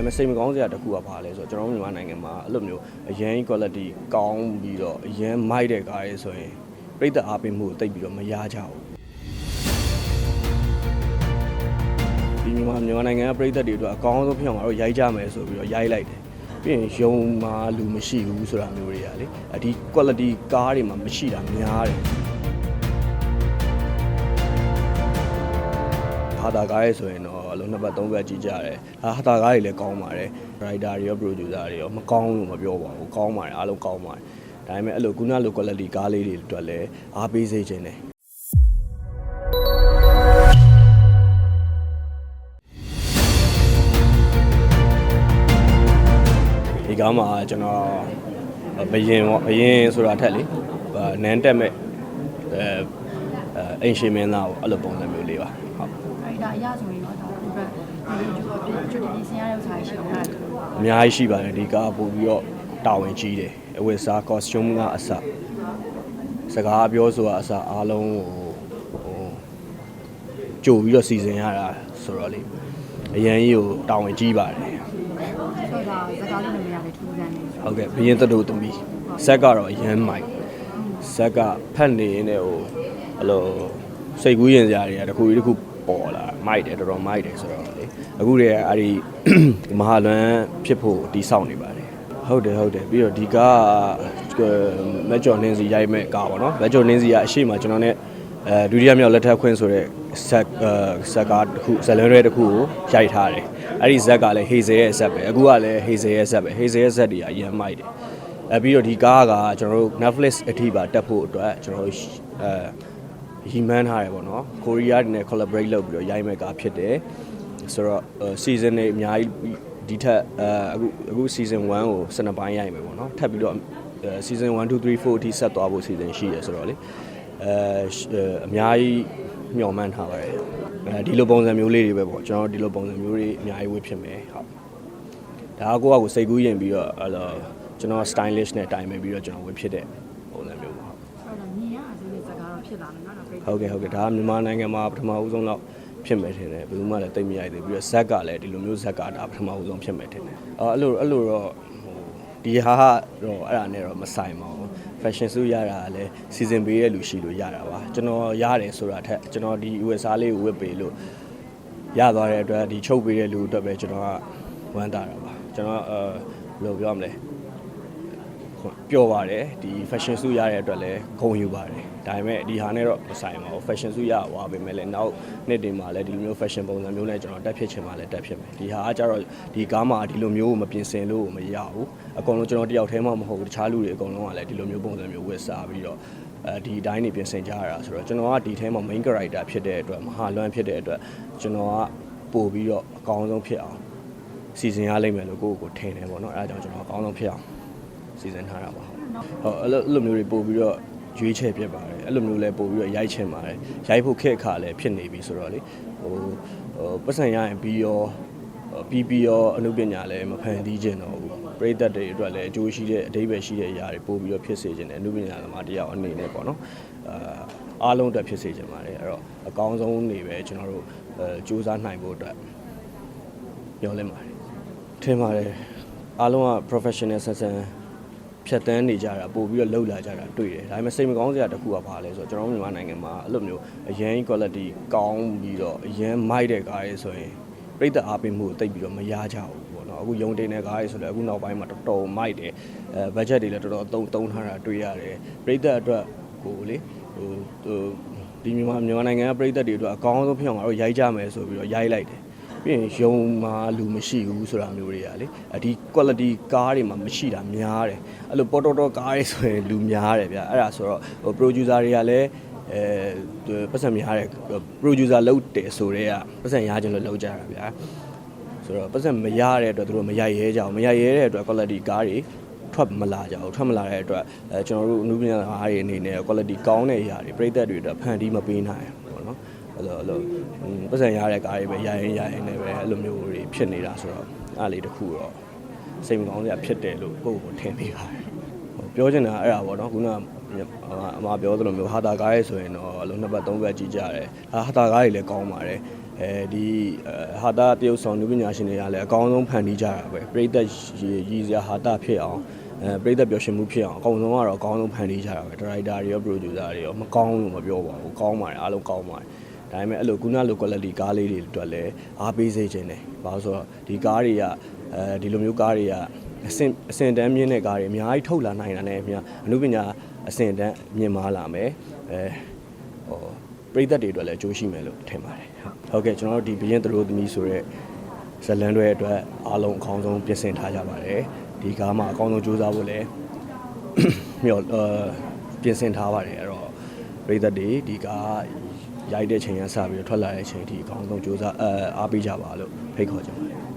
ပေမဲ့စိတ်မကောင်းစရာတစ်ခုကဘာလဲဆိုတော့ကျွန်တော်တို့မြန်မာနိုင်ငံမှာအဲ့လိုမျိုးအရန် quality ကောင်းပြီးတော့အရန်မိုက်တဲ့ကားတွေဆိုရင်ပြိတ္တအားပေးမှုကိုတိတ်ပြီးတော့မရကြဘူးဒီမြန်မာမြန်မာနိုင်ငံကပြိတ္တတွေအတွက်အကောင်းဆုံးဖြစ်အောင်ငါတို့ရိုက်ကြမယ်ဆိုပြီးတော့ရိုက်လိုက်တယ်ပြီးရင်ယုံမှာလူမရှိဘူးဆိုတာမျိုးတွေကလေအဒီ quality ကားတွေမှာမရှိတာများတယ် ဟာတာကားရဲဆိုရင်တော့အလုံးနှစ်ပတ်သုံးပတ်ကြည့်ကြတယ်။ဟာတာကားတွေလည်းကောင်းပါတယ်။ writer တွေရော producer တွေရောမကောင်းလို့မပြောပါဘူး။ကောင်းပါတယ်အားလုံးကောင်းပါတယ်။ဒါပေမဲ့အဲ့လိုခုနလို quality ကားလေးတွေအတွက်လည်းအားပေးစေခြင်းတယ်။ဒီကားမှာကျွန်တော်ဘယင်ပေါ့ဘယင်ဆိုတာထက်လေနန်းတက်မဲ့အဲအိမ်ရှင်မင်းသားပေါ့အဲ့လိုပုံစံမျိုးလေးပါဟုတ် အဲ့ဒါအရဆိုရင်တော့ဒါဒီဘက်ကျွတ်တီဆင်ရတဲ့ဥစ္စာရှိအောင်လားအများကြီးရှိပါတယ်ဒီကားပို့ပြီးတော့တာဝန်ကြီးတယ်အဝတ်စား costume ကအစစကားပြောဆိုတာအစအားလုံးဟိုဟိုကြိုပြီးတော့စီစဉ်ရတာဆိုတော့လေအရန်ကြီးကိုတာဝန်ကြီးပါတယ်ဆိုတော့စကားလေးနဲ့မရလေထူးဆန်းနေဟုတ်ကဲ့ဘရင်တတို့သမီးဇက်ကတော့အရန်မိုက်ဇက်ကဖတ်နေနေဟိုအဲ့လိုစိတ်ကူးရင်စရာတွေကတစ်ခုပြီးတစ်ခု ပေါ်လာမိုက်တယ်တော်တော်မိုက်တယ်ဆိုတော့လေအခုတည်းကအဲ့ဒီမဟာလွမ်းဖြစ်ဖို့တီးဆောက်နေပါတယ်ဟုတ်တယ်ဟုတ်တယ်ပြီးတော့ဒီကားကမက်ကျော်နင်းစီရိုက်မဲ့ကားပေါ့နော်မက်ကျော်နင်းစီကအရှိမကျွန်တော်နဲ့အဲဒုတိယမြောက်လက်ထပ်ခွင့်ဆိုတဲ့ဇက်အဲဇက်ကားတစ်ခုဇလန်ရဲတစ်ခုကိုရိုက်ထားတယ်အဲ့ဒီဇက်ကလည်းဟေဇယ်ရဲ့ဇက်ပဲအခုကလည်းဟေဇယ်ရဲ့ဇက်ပဲဟေဇယ်ရဲ့ဇက်တွေကအရင်မိုက်တယ်အဲပြီးတော့ဒီကားကကျွန်တော်တို့ Netflix အထိပါတက်ဖို့အတွက်ကျွန်တော်တို့အဲ ရီမန်းထားတယ်ပေါ့နော်ကိုရီးယားတွေနဲ့ collaborate လုပ်ပြီးတော့ရိုက်မဲ့ကားဖြစ်တယ်ဆိုတော့ season တွေအများကြီးဒီထက်အဲအခုအခု season 1ကို12ပိုင်းရိုက်မယ်ပေါ့နော်ထပ်ပြီးတော့ season 1 2 3 4အထိဆက်သွားဖို့ season ရှိတယ်ဆိုတော့လေအဲအများကြီးမျှော်မှန်းထားပါတယ်အဲဒီလိုပုံစံမျိုးလေးတွေပဲပေါ့ကျွန်တော်ဒီလိုပုံစံမျိုးတွေအများကြီးဝတ်ဖြစ်မယ်ဟုတ်ဒါကကိုယ့်အကိုစိတ်ကူးရင်ပြီးတော့အဲ့လိုကျွန်တော် stylish နဲ့တိုင်မယ်ပြီးတော့ကျွန်တော်ဝတ်ဖြစ်တဲ့ပုံစံမျိုးပေါ့ ဆိုတော့မြင်ရအစင်းတဲ့စကားတော့ဖြစ်လာမယ်နော်တော့ပြိဟုတ်ကဲ့ဟုတ်ကဲ့ဒါကမြန်မာနိုင်ငံမှာပထမဦးဆုံးတော့ဖြစ်မယ်ထင်တယ်ဘယ်သူမှလည်းသိမရိုက်သေးဘူးပြီးတော့ဇက်ကလည်းဒီလိုမျိုးဇက်ကဒါပထမဦးဆုံးဖြစ်မယ်ထင်တယ်အော်အဲ့လိုအဲ့လိုတော့ဟိုဒီဟာကတော့အဲ့ဒါနဲ့တော့မဆိုင်ပါဘူး fashion suit ရတာကလည်း season ပေးတဲ့လူရှိလို့ရတာပါကျွန်တော်ရတယ်ဆိုတာထက်ကျွန်တော်ဒီ USA လေးကိုဝတ်ပေးလို့ရသွားတဲ့အတွက်ဒီချုပ်ပေးတဲ့လူအတွက်ပဲကျွန်တော်ကဝမ်းသာတာပါကျွန်တော်အဲဘယ်လိုပြောမလဲ ပျော်ပါတယ်ဒီ fashion suit ရတဲ့အတွက်လည်းဂုဏ်ယူပါတယ်ဒါပေမဲ့ဒီဟာနဲ့တော့မဆိုင်ပါဘူး fashion suit ရသွားပေမဲ့လည်းနောက်နှစ်တင်မှာလည်းဒီလိုမျိုး fashion ပုံစံမျိုးနဲ့ကျွန်တော်တက်ဖြစ်ချင်မှလည်းတက်ဖြစ်မယ်ဒီဟာကကြတော့ဒီကားမှာဒီလိုမျိုးကိုမပြင်ဆင်လို့မရဘူးအကုန်လုံးကျွန်တော်တယောက်တည်းမှမဟုတ်ဘူးတခြားလူတွေအကုန်လုံးကလည်းဒီလိုမျိုးပုံစံမျိုးဝတ်စားပြီးတော့အဲဒီအတိုင်းနေပြင်ဆင်ကြရတာဆိုတော့ကျွန်တော်ကဒီထဲမှာ main character ဖြစ်တဲ့အတွက်မဟာလွမ်းဖြစ်တဲ့အတွက်ကျွန်တော်ကပို့ပြီးတော့အကောင်းဆုံးဖြစ်အောင်စီစဉ်ရလိမ့်မယ်လို့ကိုယ့်ကိုယ်ထင်တယ်ပေါ့နော်အဲဒါကြောင့်ကျွန်တော်အကောင်းဆုံးဖြစ်အောင် စီစဉ်ထားတာပါဟုတ်အဲ့လိုအဲ့လိုမျိုးတွေပို့ပြီးတော့ရွေးချယ်ပြစ်ပါတယ်အဲ့လိုမျိုးလဲပို့ပြီးတော့ရိုက်ချင်ပါတယ်ရိုက်ဖို့ခက်အခါလည်းဖြစ်နေပြီဆိုတော့လေဟိုဟိုပတ်စံရရင်ပြီးရောပြီးပြီးရောအမှုပညာလည်းမဖန်တီးခြင်းတော့ဘူးပရိသတ်တွေအတွက်လည်းအကျိုးရှိတဲ့အဓိပ္ပာယ်ရှိတဲ့အရာတွေပို့ပြီးတော့ဖြစ်စေခြင်းတယ်အမှုပညာသမားတယောက်အနေနဲ့ပေါ့နော်အာအားလုံးအတွက်ဖြစ်စေခြင်းပါတယ်အဲ့တော့အကောင်းဆုံးနေပဲကျွန်တော်တို့အဲစူးစမ်းနိုင်ဖို့အတွက်ညှော်လင့်ပါတယ်ထင်ပါတယ်အားလုံးက professional ဆန်ဆန် ဖြတ်တန်းနေကြတာပို့ပြီးတော့လှုပ်လာကြတာတွေ့တယ်ဒါပေမဲ့စိတ်မကောင်းစရာတစ်ခုကဘာလဲဆိုတော့ကျွန်တော်တို့မြန်မာနိုင်ငံမှာအဲ့လိုမျိုးအရန် quality ကောင်းပြီးတော့အရန်မိုက်တဲ့ကားတွေဆိုရင်ပြိတ္တအားပေးမှုကိုတိတ်ပြီးတော့မရကြဘူးပေါ့နော်အခုယုံတင်တဲ့ကားတွေဆိုလည်းအခုနောက်ပိုင်းမှာတော်တော်မိုက်တယ်အဲ budget တွေလည်းတော်တော်သုံးသုံးထားတာတွေ့ရတယ်ပြိတ္တအတွက်ကိုလေဟိုဟိုဒီမြန်မာမြန်မာနိုင်ငံကပြိတ္တတွေအတွက်အကောင်းဆုံးဖြစ်အောင်ငါတို့ရိုက်ကြမယ်ဆိုပြီးတော့ရိုက်လိုက်တယ် ပြီးရင်ယုံမှာလူမရှိဘူးဆိုတာမျိုးတွေကလေအဒီ quality ကားတွေမှာမရှိတာများတယ်အဲ့လိုပေါ်တော်တော်ကားတွေဆိုရင်လူများတယ်ဗျအဲ့ဒါဆိုတော့ဟို producer တွေကလည်းအဲပတ်စံများတယ် producer လုပ်တယ်ဆိုတော့ပတ်စံရခြင်းလို့လုပ်ကြတာဗျာဆိုတော့ပတ်စံမရတဲ့အတွက်သူတို့မရရဲကြအောင်မရရဲတဲ့အတွက် quality ကားတွေထွက်မလာကြဘူးထွက်မလာတဲ့အတွက်အဲကျွန်တော်တို့အနုပညာအားတွေအနေနဲ့ quality ကောင်းတဲ့အရာတွေပြည်သက်တွေအတွက်ဖန်တီးမပေးနိုင်ဘူးပေါ့နော် အဲ့လိုအဲ့လိုပတ်စံရတဲ့ကားတွေပဲရရင်ရရင်လည်းပဲအဲ့လိုမျိုးတွေဖြစ်နေတာဆိုတော့အားလေးတစ်ခုတော့စိတ်မကောင်းစရာဖြစ်တယ်လို့ကိုယ့်ကိုယ်ထင်မိပါတယ်ဟိုပြောချင်တာအဲ့ဒါပေါ့နော်ခုနကအမပြောသလိုမျိုးဟာတာကားရဲဆိုရင်တော့အလုံးနှစ်ပတ်သုံးပတ်ကြည့်ကြတယ်ဒါဟာတာကားတွေလည်းကောင်းပါတယ်အဲအဲဒီအဲဟာတာတရုတ်ဆောင်နုပညာရှင်တွေကလည်းအကောင်းဆုံးဖန်တီးကြတာပဲပြည်သက်ရည်ရည်စရာဟာတာဖြစ်အောင်အဲပြည်သက်ပျော်ရွှင်မှုဖြစ်အောင်အကောင်းဆုံးကတော့အကောင်းဆုံးဖန်တီးကြတာပဲဒါရိုက်တာတွေရောပရိုဂျူဆာတွေရောမကောင်းလို့မပြောပါဘူးကောင်းပါတယ်အားလုံးကောင်းပါတယ် ဒါပေမဲ့အဲ့လိုကုနာလို quality ကားလေးတွေအတွက်လည်းအားပေးစေခြင်းတယ်ဘာလို့ဆိုတော့ဒီကားတွေကအဲဒီလိုမျိုးကားတွေကအဆင့်အဆင့်တန်းမြင့်တဲ့ကားတွေအများကြီးထုတ်လာနိုင်တာနဲ့အများအနုပညာအဆင့်တန်းမြင့်မားလာမယ်အဲဟိုပြည်သက်တွေအတွက်လည်းအကျိုးရှိမယ်လို့ထင်ပါတယ်ဟုတ်ဟုတ်ကဲ့ကျွန်တော်တို့ဒီဘရင်သတို့သမီးဆိုတဲ့ဇလန်တွေအတွက်အားလုံးအကောင်းဆုံးပြင်ဆင်ထားကြပါတယ်ဒီကားမှာအကောင်းဆုံးကြိုးစားဖို့လည်းမျှော်အာပြင်ဆင်ထားပါတယ်အဲ့တော့ပြည်သက်တွေဒီကား ရိုက်တဲ့ချိန်ကစပြီးတော့ထွက်လာတဲ့ချိန်ဒီအကောင်းဆုံးကြိုးစားအဲအားပေးကြပါလို့ဖိတ်ခေါ်ချင်ပါတယ်